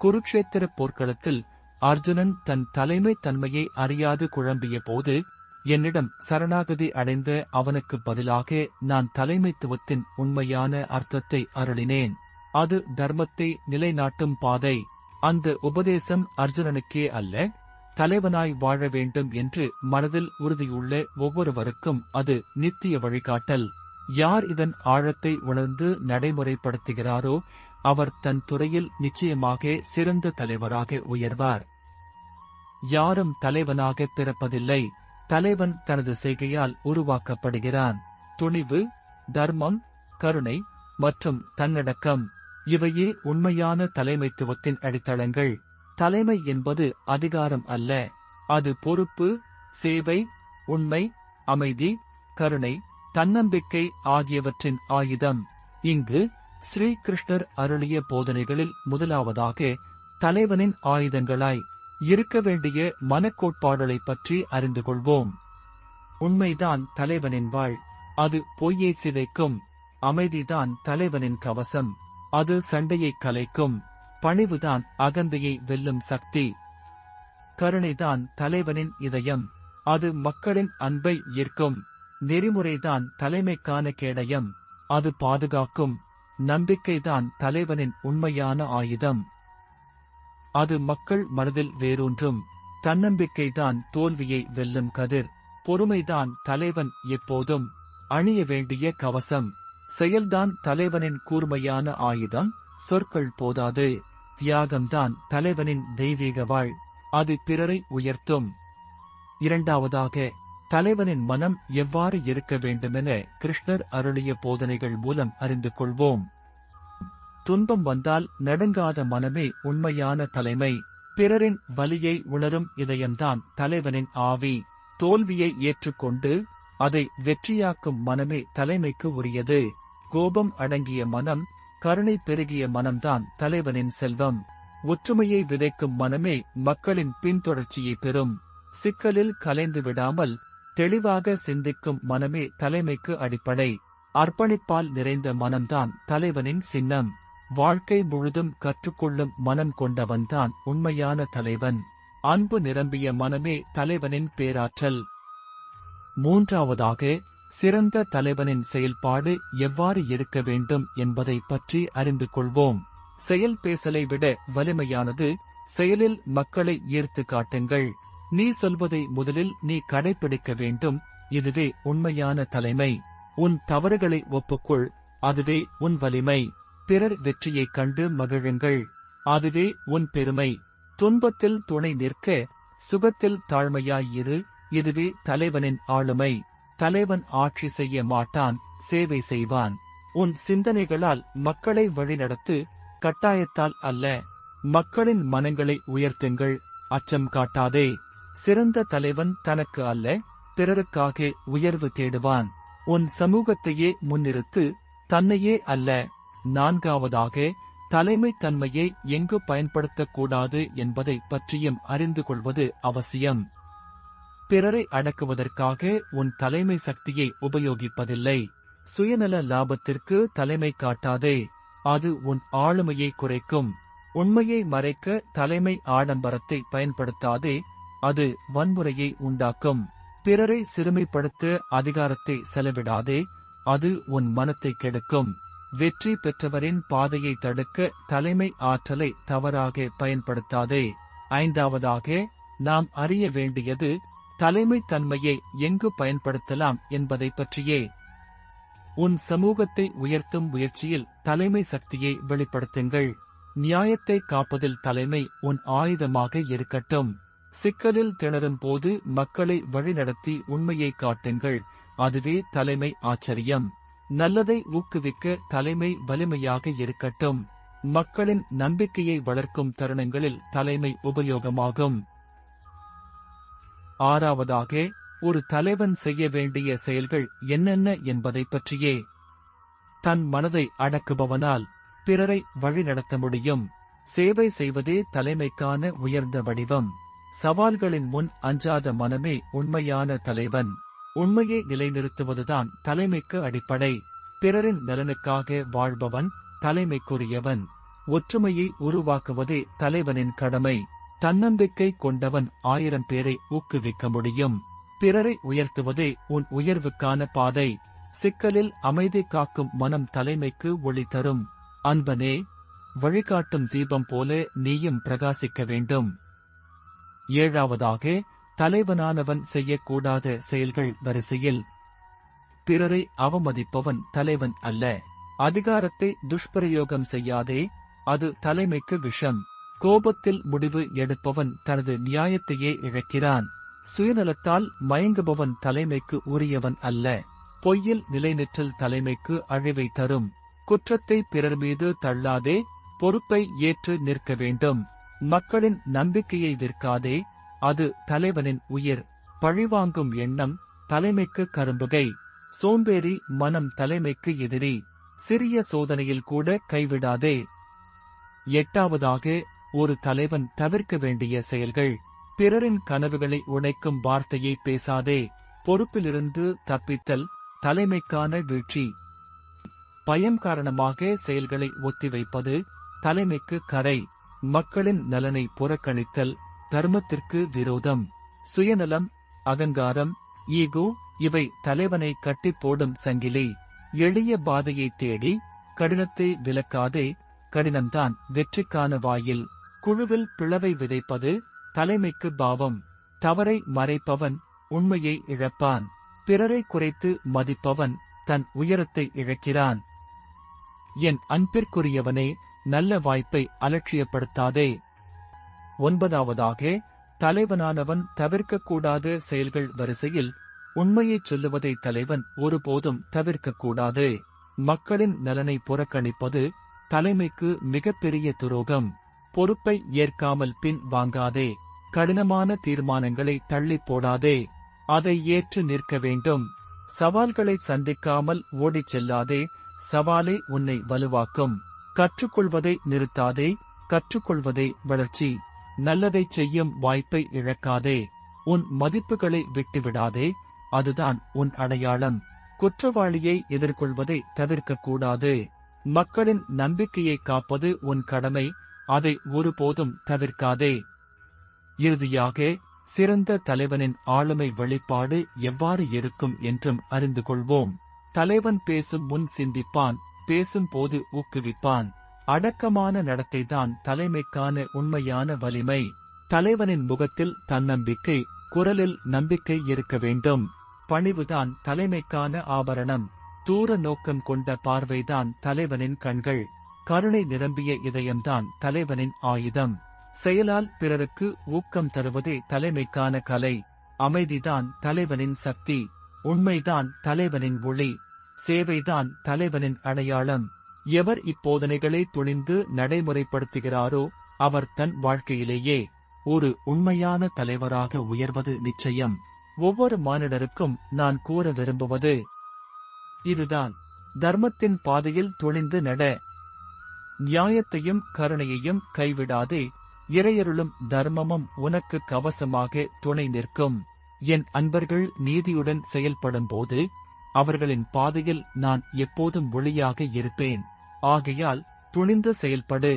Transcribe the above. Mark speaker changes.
Speaker 1: குருக்ஷேத்திர போர்க்களத்தில் அர்ஜுனன் தன் தலைமை தன்மையை அறியாது குழம்பிய போது என்னிடம் சரணாகதி அடைந்த அவனுக்கு பதிலாக நான் தலைமைத்துவத்தின் உண்மையான அர்த்தத்தை அருளினேன். அது தர்மத்தை நிலைநாட்டும் பாதை. அந்த உபதேசம் அர்ஜுனனுக்கே அல்ல தலைவனாய் வாழ வேண்டும் என்று மனதில் உறுதியுள்ள ஒவ்வொருவருக்கும் அது நித்திய வழிகாட்டல். யார் இதன் ஆழத்தை உணர்ந்து நடைமுறைப்படுத்துகிறாரோ அவர் தன் துறையில் நிச்சயமாக சிறந்த தலைவராக உயர்வார். யாரும் தலைவனாக பிறப்பதில்லை. தலைவன் தனது செய்கையால் உருவாக்கப்படுகிறான். துணிவு தர்மம் கருணை மற்றும் தன்னடக்கம் இவையே உண்மையான தலைமைத்துவத்தின் அடித்தளங்கள். தலைமை என்பது அதிகாரம் அல்ல. அது பொறுப்பு சேவை உண்மை அமைதி கருணை தன்னம்பிக்கை ஆகியவற்றின் ஆயுதம். இங்கு ஸ்ரீ கிருஷ்ணர் அருளிய போதனைகளில் முதலாவதாக தலைவனின் ஆயுதங்களாய் இருக்க வேண்டிய மனக்கோட்பாடுகளை பற்றி அறிந்து கொள்வோம். உண்மைதான் தலைவனின் வாழ். அது பொய்யை சிதைக்கும். அமைதிதான் தலைவனின் கவசம். அது சண்டையை கலைக்கும். பணிவுதான் அகந்தையை வெல்லும் சக்தி. கருணைதான் தலைவனின் இதயம். அது மக்களின் அன்பை ஈர்க்கும். நெறிமுறைதான் தலைமைக்கான கேடயம். அது பாதுகாக்கும். நம்பிக்கைதான் தலைவனின் உண்மையான ஆயுதம். அது மக்கள் மனதில் வேரூன்றும் தன்னம்பிக்கைதான் தோல்வியை வெல்லும் கதிர். பொறுமைதான் தலைவன் எப்போதும் அணிய வேண்டிய கவசம். செயல்தான் தலைவனின் கூர்மையான ஆயுதம் சொற்கள் போதாது. தியாகம்தான் தலைவனின் தெய்வீக வாழ் அது பிறரை உயர்த்தும். இரண்டாவதாக தலைவனின் மனம் எவ்வாறு இருக்க வேண்டுமென கிருஷ்ணர் அருளிய போதனைகள் மூலம் அறிந்து கொள்வோம். துன்பம் வந்தால் நடுங்காத மனமே உண்மையான தலைமை பிறரின் வலியை உணரும் இதயம்தான் தலைவனின் ஆவி. தோல்வியை ஏற்றுக்கொண்டு அதை வெற்றியாக்கும் மனமே தலைமைக்கு உரியது. கோபம் அடங்கிய மனம் கருணை பெருகிய மனம்தான் தலைவனின் செல்வம். ஒற்றுமையை விதைக்கும் மனமே மக்களின் பின்தொடர்ச்சியை பெறும். சிக்கலில் கலைந்து விடாமல் தெளிவாக சிந்திக்கும் மனமே தலைமைக்கு அடிப்படை. அர்ப்பணிப்பால் நிறைந்த மனம்தான் தலைவனின் சின்னம். வாழ்க்கை முழுதும் கற்றுக்கொள்ளும் மனம் கொண்டவன்தான் உண்மையான தலைவன். அன்பு நிரம்பிய மனமே தலைவனின் பேராற்றல். மூன்றாவதாக சிறந்த தலைவனின் செயல்பாடு எவ்வாறு இருக்க வேண்டும் என்பதை பற்றி அறிந்து கொள்வோம். செயல் பேசலை விட வலிமையானது செயலில் மக்களை ஈர்த்து காட்டுங்கள். நீ சொல்வதை முதலில் நீ கடைபிடிக்க வேண்டும். இதுவே உண்மையான தலைமை. உன் தவறுகளை ஒப்புக்கொள். அதுவே உன் வலிமை. பிறர் வெற்றியைக் கண்டு மகிழுங்கள். அதுவே உன் பெருமை. துன்பத்தில் துணை நிற்க சுகத்தில் தாழ்மையாயிரு. இதுவே தலைவனின் ஆளுமை. தலைவன் ஆட்சி செய்ய மாட்டான் சேவை செய்வான். உன் சிந்தனைகளால் மக்களை வழிநடத்து கட்டாயத்தால் அல்ல. மக்களின் மனங்களை உயர்த்துங்கள். அச்சம் காட்டாதே. சிறந்த தலைவன் தனக்கு அல்ல பிறருக்காக உயர்வு தேடுவான். உன் சமூகத்தையே முன்னிறுத்து தன்னையே அல்ல நான்காவதாக தலைமை தன்மையை எங்கு பயன்படுத்தக்கூடாது என்பதை பற்றியும் அறிந்து கொள்வது அவசியம். பிறரை அடக்குவதற்காக உன் தலைமை சக்தியை உபயோகிப்பதில்லை. சுயநல லாபத்திற்கு தலைமை காட்டாதே அது உன் ஆளுமையை குறைக்கும். உண்மையை மறைக்க தலைமை ஆடம்பரத்தை பயன்படுத்தாதே அது வன்முறையை உண்டாக்கும். பிறரை சிறுமைப்படுத்த அதிகாரத்தை செலவிடாதே அது உன் மனத்தை கெடுக்கும். வெற்றி பெற்றவரின் பாதையை தடுக்க தலைமை ஆற்றலை தவறாக பயன்படுத்தாதே. ஐந்தாவதாக நாம் அறிய வேண்டியது தலைமை தன்மையை எங்கு பயன்படுத்தலாம் என்பதை பற்றியே. உன் சமூகத்தை உயர்த்தும் முயற்சியில் தலைமை சக்தியை வெளிப்படுத்துங்கள். நியாயத்தை காப்பதில் தலைமை உன் ஆயுதமாக இருக்கட்டும். சிக்கலில் திணறும் போது மக்களை வழிநடத்தி உண்மையை காட்டுங்கள். அதுவே தலைமை ஆச்சரியம். நல்லதை ஊக்குவிக்க தலைமை வலிமையாக இருக்கட்டும். மக்களின் நம்பிக்கையை வளர்க்கும் தருணங்களில் தலைமை உபயோகமாகும். ஆறாவதாக ஒரு தலைவன் செய்ய வேண்டிய செயல்கள் என்னென்ன என்பதை பற்றியே. தன் மனதை அடக்குபவனால் பிறரை வழிநடத்த முடியும். சேவை செய்வதே தலைமைக்கான உயர்ந்த வடிவம். சவால்களின் முன் அஞ்சாத மனமே உண்மையான தலைவன். உண்மையை நிலைநிறுத்துவதுதான் தலைமைக்கு அடிப்படை. பிறரின் நலனுக்காக வாழ்பவன் தலைமைக்குரியவன். ஒற்றுமையை உருவாக்குவதே தலைவனின் கடமை. தன்னம்பிக்கை கொண்டவன் ஆயிரம் பேரை ஊக்குவிக்க முடியும். பிறரை உயர்த்துவதே உன் உயர்வுக்கான பாதை. சிக்கலில் அமைதி காக்கும் மனம் தலைமைக்கு ஒளி தரும். அன்பனே வழிகாட்டும் தீபம் போல நீயும் பிரகாசிக்க வேண்டும். ஏழாவதாக தலைவனானவன் செய்யக்கூடாத செயல்கள் வரிசையில். பிறரை அவமதிப்பவன் தலைவன் அல்ல. அதிகாரத்தை துஷ்பிரயோகம் செய்யாதே அது தலைமைக்கு விஷம். கோபத்தில் முடிவு எடுப்பவன் தனது நியாயத்தையே இழக்கிறான். சுயநலத்தால் மயங்குபவன் தலைமைக்கு உரியவன் அல்ல. பொய்யில் நிலைநிற்றல் தலைமைக்கு அழிவை தரும். குற்றத்தை பிறர் மீது தள்ளாதே பொறுப்பை ஏற்று நிற்க வேண்டும். மக்களின் நம்பிக்கையை விற்காதே அது தலைவனின் உயிர். பழிவாங்கும் எண்ணம் தலைமைக்கு கரும்புகை. சோம்பேறி மனம் தலைமைக்கு எதிரி. சிறிய சோதனையில் கூட கைவிடாதே. எட்டாவதாக ஒரு தலைவன் தவிர்க்க வேண்டிய செயல்கள். பிறரின் கனவுகளை உடைக்கும் வார்த்தையை பேசாதே. பொறுப்பிலிருந்து தப்பித்தல் தலைமைக்கான வீழ்ச்சி. பயம் காரணமாக செயல்களை ஒத்திவைப்பது தலைமைக்கு கரை. மக்களின் நலனை புறக்கணித்தல் தர்மத்திற்கு விரோதம் சுயநலம் அகங்காரம் ஈகோ இவை தலைவனை கட்டி போடும் சங்கிலி. எளிய பாதையை தேடி கடினத்தை விலக்காதே கடினம்தான் வெற்றிக்கான வாயில். குழுவில் பிளவை விதைப்பது தலைமைக்கு பாவம். தவறை மறைப்பவன் உண்மையை இழப்பான். பிறரை குறைத்து மதிப்பவன் தன் உயரத்தை இழக்கிறான். என் அன்பிற்குரியவனே நல்ல வாய்ப்பை அலட்சியப்படுத்தாதே. ஒன்பதாவதாக தலைவனானவன் தவிர்க்கக்கூடாத செயல்கள் வரிசையில் உண்மையைச் சொல்லுவதை தலைவன் ஒருபோதும் தவிர்க்கக்கூடாது. மக்களின் நலனை புறக்கணிப்பது தலைமைக்கு மிகப்பெரிய துரோகம். பொறுப்பை ஏற்காமல் பின் வாங்காதே. கடினமான தீர்மானங்களை தள்ளிப் போடாதே. அதை ஏற்று நிற்க வேண்டும். சவால்களை சந்திக்காமல் ஓடிச் செல்லாதே. சவாலே உன்னை வலுவாக்கும். கற்றுக்கொள்வதை நிறுத்தாதே கற்றுக்கொள்வதே வளர்ச்சி. நல்லதைச் செய்யும் வாய்ப்பை இழக்காதே. உன் மதிப்புகளை விட்டுவிடாதே. அதுதான் உன் அடையாளம். குற்றவாளியை எதிர்கொள்வதை தவிர்க்கக்கூடாது. மக்களின் நம்பிக்கையை காப்பது உன் கடமை. அதை ஒருபோதும் தவிர்க்காதே. இறுதியாக சிறந்த தலைவனின் ஆளுமை வெளிப்பாடு எவ்வாறு இருக்கும் என்றும் அறிந்து கொள்வோம். தலைவன் பேசும் முன் சிந்திப்பான். பேசும் போது ஊக்குவிப்பான். அடக்கமான நடத்தைதான் தலைமைக்கான உண்மையான வலிமை. தலைவனின் முகத்தில் தன்னம்பிக்கை குரலில் நம்பிக்கை இருக்க வேண்டும். பணிவுதான் தலைமைக்கான ஆபரணம். தூர நோக்கம் கொண்ட பார்வைதான் தலைவனின் கண்கள். கருணை நிரம்பிய இதயம்தான் தலைவனின் ஆயுதம். செயலால் பிறருக்கு ஊக்கம் தருவதே தலைமைக்கான கலை. அமைதிதான் தலைவனின் சக்தி. உண்மைதான் தலைவனின் ஒளி. சேவைதான் தலைவனின் அடையாளம். எவர் இப்போதனைகளை துணிந்து நடைமுறைப்படுத்துகிறாரோ அவர் தன் வாழ்க்கையிலேயே ஒரு உண்மையான தலைவராக உயர்வது நிச்சயம். ஒவ்வொரு மானிடருக்கும் நான் கூற விரும்புவது இதுதான். தர்மத்தின் பாதையில் துணிந்து நட. நியாயத்தையும் கருணையையும் கைவிடாதே இறையருளும் தர்மமும் உனக்கு கவசமாக துணை நிற்கும். என் அன்பர்கள் நீதியுடன் செயல்படும் போது அவர்களின் பாதையில் நான் எப்போதும் ஒளியாக இருப்பேன். ஆகையால் துணிந்து செயல்படு.